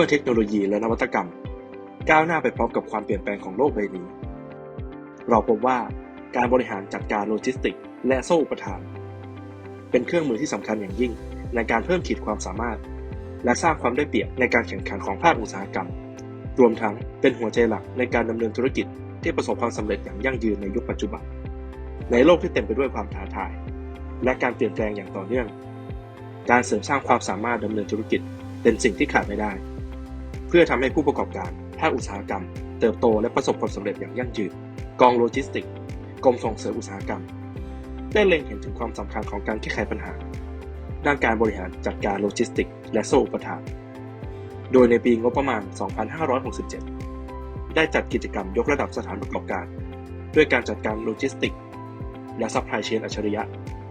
มื่อเทคโนโลยีและนวัตกรรม ก้าวหน้าไปพร้อมกับความเปลี่ยนแปลงของโลกใบนี้ เราพบว่าการบริหารจัดการโลจิสติกส์และโซ่อุปทาน เป็นเครื่องมือที่สำคัญอย่างยิ่งในการเพิ่มขีดความสามารถ และสร้างความได้เปรียบในการแข่งขันของภาคอุตสาหกรรม รวมทั้งเป็นหัวใจหลักในการดำเนินธุรกิจที่ประสบความสำเร็จอย่างยั่งยืนในยุคปัจจุบัน ในโลกที่เต็มไปด้วยความท้าทาย และการเปลี่ยนแปลงอย่างต่อเนื่อง การเสริมสร้างความสามารถดำเนินธุรกิจเป็นสิ่งที่ขาดไม่ได้ เพื่อทำให้ผู้ประกอบการภาคอุตสาหกรรม เติบโตและประสบความสำเร็จอย่างยั่งยืน กองโลจิสติกส์กรมส่งเสริมอุตสาหกรรม ได้เล็งเห็นถึงความสำคัญของการแก้ไขปัญหา ด้านการบริหารจัดการโลจิสติกส์และโซ่อุปทาน โดยในปีงบประมาณ 2567 ได้จัดกิจกรรมยกระดับสถานประกอบการ ด้วยการจัดการโลจิสติกส์และซัพพลายเชนอัจฉริยะ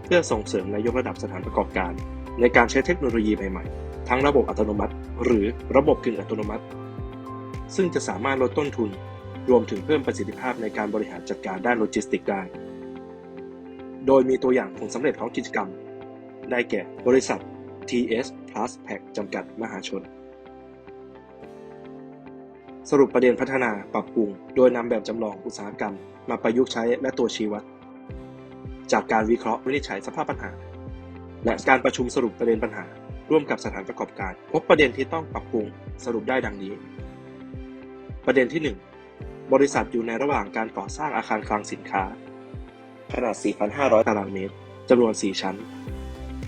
เพื่อส่งเสริมและยกระดับสถานประกอบการ ในการใช้เทคโนโลยีใหม่ๆ ทั้งระบบอัตโนมัติ หรือระบบกึ่งอัตโนมัติ ซึ่งจะสามารถลดต้นทุน รวมถึงเพิ่มประสิทธิภาพในการบริหารจัดการด้านโลจิสติกส์ได้โดยมีตัวอย่างผลสำเร็จของกิจกรรม ได้แก่บริษัท TS Plus Pack จำกัดมหาชน สรุปประเด็นพัฒนาปรับปรุง โดยนำแบบจำลองอุตสาหกรรม มาประยุกต์ใช้และตัวชี้วัด จากการวิเคราะห์วินิจฉัยสภาพปัญหา และการประชุมสรุปประเด็นปัญหา ร่วมกับสถานประกอบการ พบประเด็นที่ต้องปรับปรุงสรุปได้ดังนี้ ประเด็นที่ 1 บริษัทอยู่ในระหว่างการก่อสร้างอาคารคลังสินค้า ขนาด 4,500 ตารางเมตรจำนวน 4 ชั้น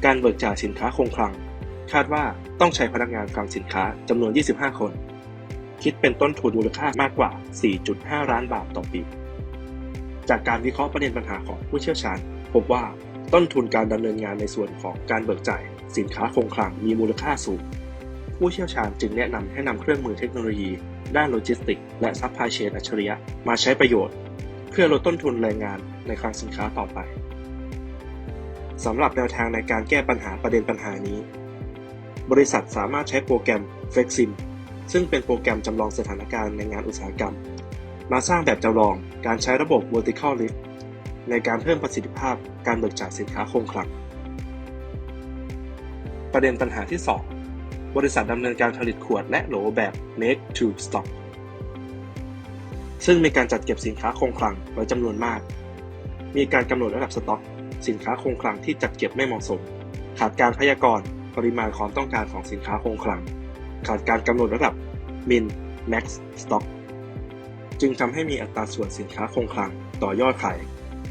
การเบิกจ่ายสินค้าคงคลัง คาดว่าต้องใช้พนักงานคลังสินค้าจำนวน 25 คน คิดเป็นต้นทุนมูลค่ามากกว่า 4.5 ล้านบาทต่อปี จากการวิเคราะห์ประเด็นปัญหาของผู้เชี่ยวชาญ พบว่าต้นทุนการดำเนินงานในส่วนของการเบิกจ่าย สินค้าคงคลังมีมูลค่าสูง ผู้เชี่ยวชาญจึงแนะนำให้นำเครื่องมือเทคโนโลยี ด้านโลจิสติกส์และซัพพลายเชนอัจฉริยะมาใช้ประโยชน์ เพื่อลดต้นทุนแรงงานในคลังสินค้าต่อไปสำหรับแนวทางในการแก้ปัญหาประเด็นปัญหานี้ บริษัทสามารถใช้โปรแกรม Flexim ซึ่งเป็นโปรแกรมจำลองสถานการณ์ในงานอุตสาหกรรม มาสร้างแบบจำลองการใช้ระบบ vertical lift ในการเพิ่มประสิทธิภาพการเบิกจ่ายสินค้าคงคลัง ประเด็นปัญหาที่ 2 บริษัทดำเนินการผลิตขวดและโหลแบบ make to stock ซึ่งมีการจัดเก็บสินค้าคงคลังไว้จำนวนมาก มีการกำหนดระดับสต็อก สินค้าคงคลังที่จัดเก็บไม่เหมาะสม ขาดการพยากรณ์ปริมาณความต้องการของสินค้าคงคลัง ขาดการกำหนดระดับ min max stock จึงทำให้มีอัตราส่วนสินค้าคงคลังต่อยอดขาย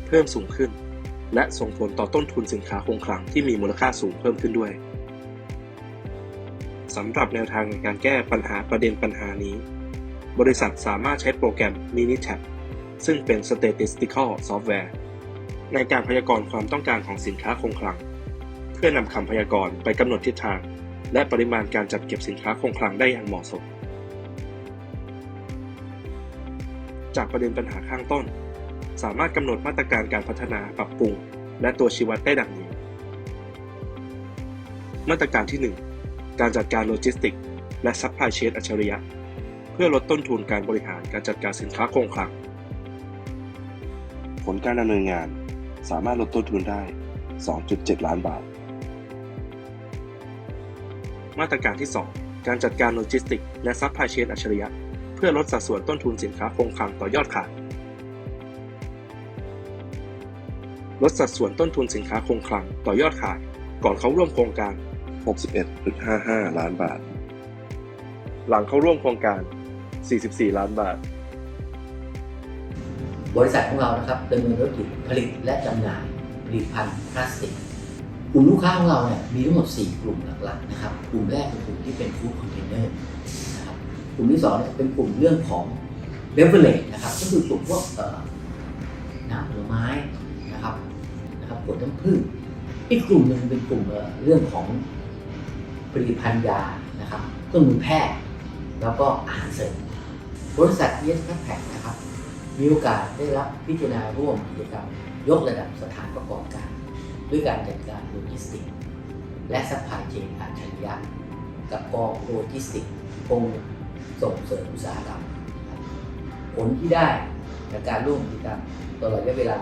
เพิ่มสูงขึ้น และส่งผลต่อต้นทุนสินค้าคงคลังที่มีมูลค่าสูงเพิ่มขึ้นด้วย สำหรับแนวทางในการแก้ปัญหาประเด็นปัญหานี้ บริษัทสามารถใช้โปรแกรม Minitab ซึ่งเป็น statistical software ในการพยากรณ์ความต้องการของสินค้าคงคลัง เพื่อนำคำพยากรณ์ไปกำหนดทิศทาง และปริมาณการจัดเก็บสินค้าคงคลังได้อย่างเหมาะสม จากประเด็นปัญหาข้างต้น สามารถกำหนดมาตรการการพัฒนาปรับปรุง และตัวชี้วัดได้ดังนี้ มาตรการที่ 1 การจัดการโลจิสติกส์และซัพพลายเชนอัจฉริยะ เพื่อลดต้นทุนการบริหารการจัดการสินค้าคงคลัง ผลการดำเนินงานสามารถลดต้นทุนได้ 2.7 ล้านบาท มาตรการที่ 2 การจัดการโลจิสติกส์และซัพพลายเชนอัจฉริยะ เพื่อลดสัดส่วนต้นทุนสินค้าคงคลังต่อยอดขายลดสัดส่วนต้นทุนสินค้าคงคลังต่อยอดขาย ก่อนเข้าร่วมโครงการ 61.55 ล้านบาท หลังเข้าร่วมโครงการ 44 ล้านบาท บริษัทของเรานะครับดำเนินธุรกิจผลิตและจำหน่ายผลิตภัณฑ์พลาสติกกลุ่มลูกค้าของเราเนี่ยมีทั้งหมด 4 กลุ่มหลักๆนะครับ กลุ่มแรกเป็นกลุ่มที่เป็นฟู้ดคอนเทนเนอร์นะครับกลุ่มที่2เนี่ยเป็นกลุ่มเรื่องของเบเวอร์เลจนะครับก็คือกลุ่มพวกน้ำผลไม้นะครับนะครับผลน้ำผึ้งอีกกลุ่มหนึ่งเป็นกลุ่มเรื่องของ ผลิตภัณฑ์ยานะครับเครื่องมือแพทย์ แล้วก็อาหารเสริมบริษัทเยสแพคนะครับ มีโอกาสได้รับพิจารณาร่วมกิจกรรมยกระดับสถานประกอบการ ด้วยการจัดการโลจิสติกส์และซัพพลายเชนอัจฉริยะ กับกองโลจิสติกส์กรมส่งเสริมอุตสาหกรรม ผลที่ได้จากการร่วมกิจกรรมตลอดระยะเวลา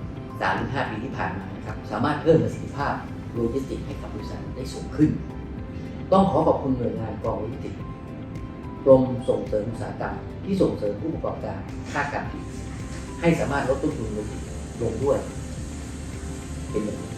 3-5 ปีที่ผ่านมานะครับ สามารถเพิ่มประสิทธิภาพ โลจิสติกให้กับบริษัทได้สูงขึ้น ต้องขอขอบคุณหน่วยงานกองโลจิสติกกรมส่งเสริมอุตสาหกรรมที่ส่งเสริมผู้ประกอบการภาคการผลิตให้สามารถลดต้นทุนโลจิสติกลงด้วย เป็นอย่างนี้